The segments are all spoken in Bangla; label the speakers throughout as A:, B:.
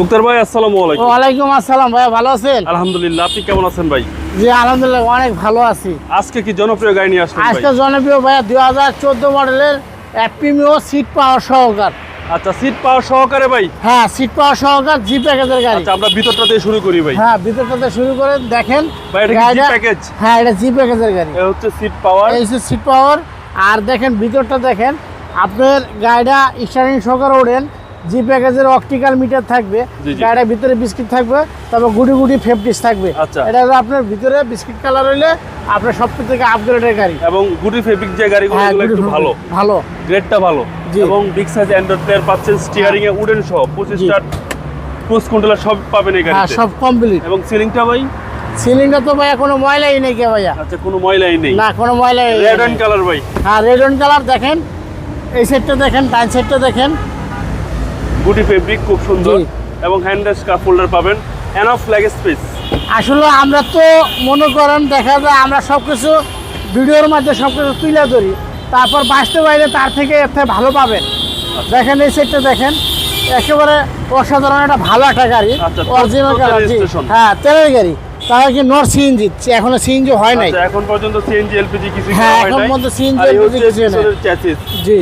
A: মুক্তার ভাই আসসালামু আলাইকুম।
B: ওয়ালাইকুম আসসালাম ভাইয়া ভালো আছেন?
A: আলহামদুলিল্লাহ আপনি কেমন আছেন ভাই?
B: জি আলহামদুলিল্লাহ অনেক ভালো আছি।
A: আজকে কি জনপ্রিয় গাড়ি নিয়ে আসলেন
B: আজকে জনপ্রিয় হাজার চোদ্দ মডেলের অ্যাপিমিও সিট পাওয়ার সহকার।
A: আচ্ছা সিট পাওয়ার সহকারে ভাই?
B: হ্যাঁ সিট পাওয়ার সহকার জি প্যাকেজের গাড়ি।
A: আচ্ছা আমরা ভিতরটা দিয়ে শুরু করি ভাই।
B: হ্যাঁ ভিতরটাতে শুরু করে দেখেন
A: ভাই এটা জি প্যাকেজ
B: হ্যাঁ এটা জি প্যাকেজের গাড়ি।
A: এ হচ্ছে সিট পাওয়ার
B: এই যে সিট পাওয়ার আর দেখেন ভিতরটা দেখেন আপনার গাড়িটা স্টারিং সহকারে ওঠেন। জি প্যাকেজের অপটিক্যাল মিটার থাকবে। গাড়ির ভিতরে বিস্কিট থাকবে তারপর গুটি গুটি ফেপটিস থাকবে।
A: আচ্ছা।
B: এটা হলো আপনার ভিতরে বিস্কিট কালার হইলে আপনার সব থেকে আপগ্রেডের গাড়ি।
A: এবং গুটি ফেব্রিক যে গাড়িগুলো
B: হ্যাঁ
A: একটু ভালো।
B: ভালো।
A: গ্রেডটা ভালো। এবং বিগ সাইজ অ্যান্ড্রয়েড প্লেয়ার পাচ্ছেন স্টিয়ারিং এ উডেন সহ পঁচিশ
B: জি।
A: স্টার ক্রুজ কন্ট্রোলার সব পাবেন এই
B: হ্যাঁ
A: গাড়িতে।
B: সব কমপ্লিট
A: এবং সিলিংটা ভাই?
B: সিলিংটা তো ভাইয়া কোনো ময়লাই নেই কে ভাইয়া।
A: আচ্ছা কোনো ময়লাই নেই।
B: না কোনো ময়লাই
A: রেড অ্যান্ড কালার ভাই।
B: হ্যাঁ রেড অন কালার দেখেন। এই সেটটা দেখেন ডান সেটটা দেখেন।
A: গুটি ফেব্রিক খুব সুন্দর এবং হ্যান্ড কাপ হোল্ডার পাবেন। এনাফ লেগ স্পেস
B: আসলে আমরা তো মনে করেন দেখা যায় আমরা সব কিছু ভিডিওর মধ্যে সব কিছু তুলে ধরি তারপর বাঁচতে বাইরে তার থেকে এর থেকে ভালো পাবেন। দেখেন এই সেটটা দেখেন একেবারে অসাধারণ একটা ভালো একটা গাড়ি
A: আচ্ছা,
B: অরিজিনাল
A: তো
B: গাড়ি হ্যাঁ তেলের গাড়ি তাহলে কি নর সিএনজি এখনও সিএনজি হয় নাই।
A: আচ্ছা এখন পর্যন্ত সিএনজি এলপিজি কিছু
B: হ্যাঁ, এখন পর্যন্ত LPG
A: হচ্ছে
B: কিছু। জি।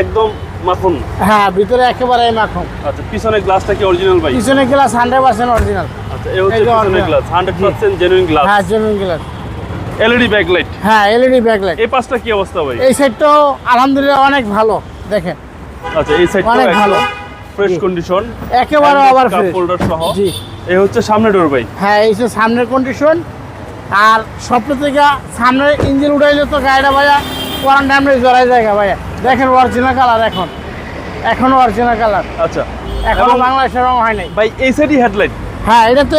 A: একদম মাখন?
B: হ্যাঁ ভিতরে একেবারে মাখন।
A: আচ্ছা পিছনের গ্লাসটা কি অরিজিনাল ভাই?
B: পিছনে গ্লাস হান্ড্রেড পার্সেন্ট অরিজিনাল
A: আচ্ছা এই হচ্ছে
B: original।
A: Glass hundred percent genuine glass
B: হ্যাঁ জেনুইন গ্লাস
A: এলইডি ব্যাকলাইট
B: হ্যাঁ এলইডি ব্যাকলাইট
A: এই পাশটা কি অবস্থা ভাই?
B: এই সেটটাও আলহামদুলিল্লাহ অনেক ভালো দেখেন।
A: আচ্ছা এই সাইডটা
B: অনেক ভালো।
A: ফ্রেশ কন্ডিশন
B: একেবারে আবার ফ্রেশ
A: হোল্ডার সহ।
B: জি।
A: এই হচ্ছে সামনে ডোর ভাই।
B: হ্যাঁ এই যে সামনের কন্ডিশন আর সব থেকে সামনের ইঞ্জিন উঠাইলে তো গাড়িটা ভাইয়া কোয়ারেন্টাইনে জড়াই জায়গা ভাইয়া দেখেন অরিজিনাল কালার এখন। এখনও অরিজিনাল কালার
A: আচ্ছা। এখনও
B: বাংলাদেশের রং হয় নাই।
A: ভাই এই সাইডই হেডলাইট
B: হ্যাঁ এটা তো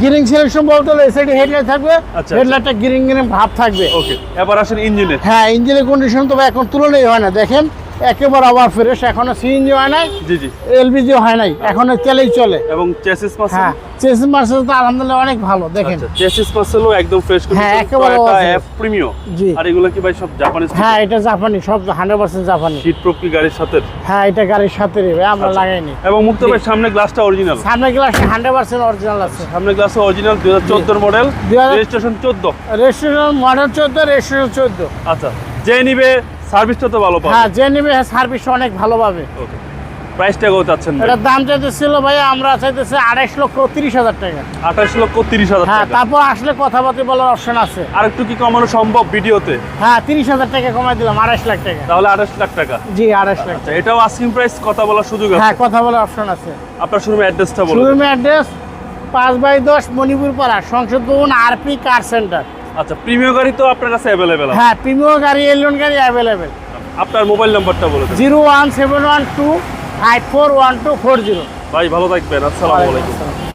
B: গিরিং সিলেকশন বলতে হলে সাইডে হেডলাইট থাকবে। হেডলাইটটা গিরিং গিরিং ভাব থাকবে।
A: ওকে এবার আসেন ইঞ্জিনের
B: হ্যাঁ ইঞ্জিনের কন্ডিশন তো এখন তুলনাই হয় না। দেখেন একেবারে আবার ফ্রেশ এখনও সিএনজি হয় নাই?
A: জি জি।
B: এলপিজি হয় নাই এখনও তেলেই চলে।
A: এবং চেসিস
B: হ্যাঁ চেস মার্সেল তো আলহামদুলিল্লাহ অনেক ভালো দেখেন।
A: আচ্ছা চেসিস মাসেলও একদম ফ্রেশ
B: হ্যাঁ, একেবারে
A: প্রিমিয়াম
B: জি।
A: আর এগুলো কি ভাই সব জাপানিজ
B: হ্যাঁ এটা জাপানি সব হান্ড্রেড পার্সেন্ট জাপানি
A: শীত প্রপ কি গাড়ির সাথে?
B: হ্যাঁ এটা গাড়ির সাথে রে আমরা
A: আচ্ছা।
B: লাগাইনি।
A: এবং মুক্ত ভাই সামনে গ্লাসটা অরিজিনাল
B: সামনে গ্লাস হান্ড্রেড পার্সেন্ট অরিজিনাল আছে।
A: সামনে গ্লাস অরিজিনাল দুই হাজার চোদ্দোর মডেল
B: 2000
A: রেজিস্ট্রেশন চোদ্দ।
B: রেস্টুরেন্ট মডেল চোদ্দ রেস্টুরেন্ট চোদ্দ।
A: আচ্ছা যে নিবে সার্ভিসটা তো ভালো পাবে।
B: হ্যাঁ যে নেবে সার্ভিস অনেক ভালো পাবে।
A: ওকে। প্রাইসটা কত চাচ্ছেন
B: এটার দাম চাইতেছিল ভাই আমরা চাইতেছি আড়াইশ লক্ষ তিরিশ হাজার টাকা।
A: আঠাশ লক্ষ তিরিশ হাজার
B: হ্যাঁ তারপর আসলে কথাবার্তা বলার অপশন আছে।
A: আর একটু কি কমানো সম্ভব ভিডিওতে?
B: হ্যাঁ তিরিশ হাজার টাকা কমাই দিলাম আড়াইশ লাখ টাকা।
A: তাহলে আঠাশ লাখ টাকা।
B: জি আড়াইশ লাখ
A: আচ্ছা এটাও আস্কিং প্রাইস কথা বলার সুযোগ
B: হ্যাঁ কথা বলার অপশন আছে।
A: আপনার শোরুমের অ্যাড্রেসটা বলুন।
B: শোরুমের অ্যাড্রেস পাঁচ বাই দশ মণিপুর পাড়া সংসদ ভবন আরপি কার সেন্টার।
A: আচ্ছা প্রিমিয় গাড়ি তো আপনার কাছে অ্যাভেলেবেল
B: হ্যাঁ প্রিমিয়াম গাড়ি এলিয়ন গাড়ি অ্যাভেলেবেল
A: আপনার মোবাইল নাম্বারটা বলে দিন।
B: Zero one seven one two five four one two four zero.
A: ভাই ভালো থাকবেন। আসসালামু আলাইকুম।